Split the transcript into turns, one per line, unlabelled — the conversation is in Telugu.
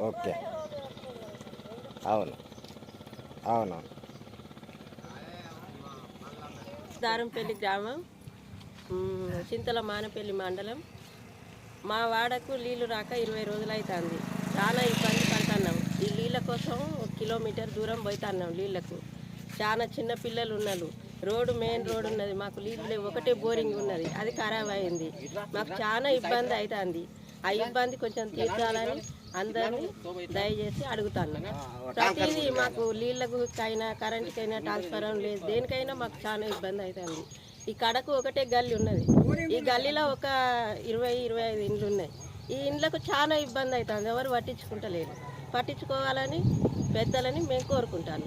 ఓకే. అవును. అవును.
దారంపల్లి గ్రామం చింతల మానపల్లి మండలం. మా వాడకు నీళ్ళు రాక ఇరవై రోజులు అవుతుంది చాలా ఇబ్బంది పడుతున్నాం. ఈ నీళ్ళ కోసం ఒక కిలోమీటర్ దూరం పోతున్నాం నీళ్ళకు చాలా చిన్న పిల్లలు ఉన్నారు రోడ్డు మెయిన్ రోడ్ ఉన్నది. మాకు నీళ్ళు ఒకటే బోరింగ్ ఉన్నది. అది ఖరాబ్ అయింది. మాకు చాలా ఇబ్బంది అవుతుంది ఆ ఇబ్బంది కొంచెం తీర్చాలని అందరినీ దయచేసి అడుగుతాను ప్రతిదీ మాకు నీళ్ళకు అయినా కరెంటుకైనా ట్రాన్స్ఫారం లేదు. దేనికైనా మాకు చాలా ఇబ్బంది అవుతుంది ఈ కడకు ఒకటే గల్లీ ఉన్నది. ఈ గల్లీలో ఒక ఇరవై ఇరవై ఐదు ఇండ్లు ఉన్నాయి. ఈ ఇండ్లకు చాలా ఇబ్బంది అవుతుంది. ఎవరు పట్టించుకుంటలేరు. పట్టించుకోవాలని పెద్దలని మేము కోరుకుంటాను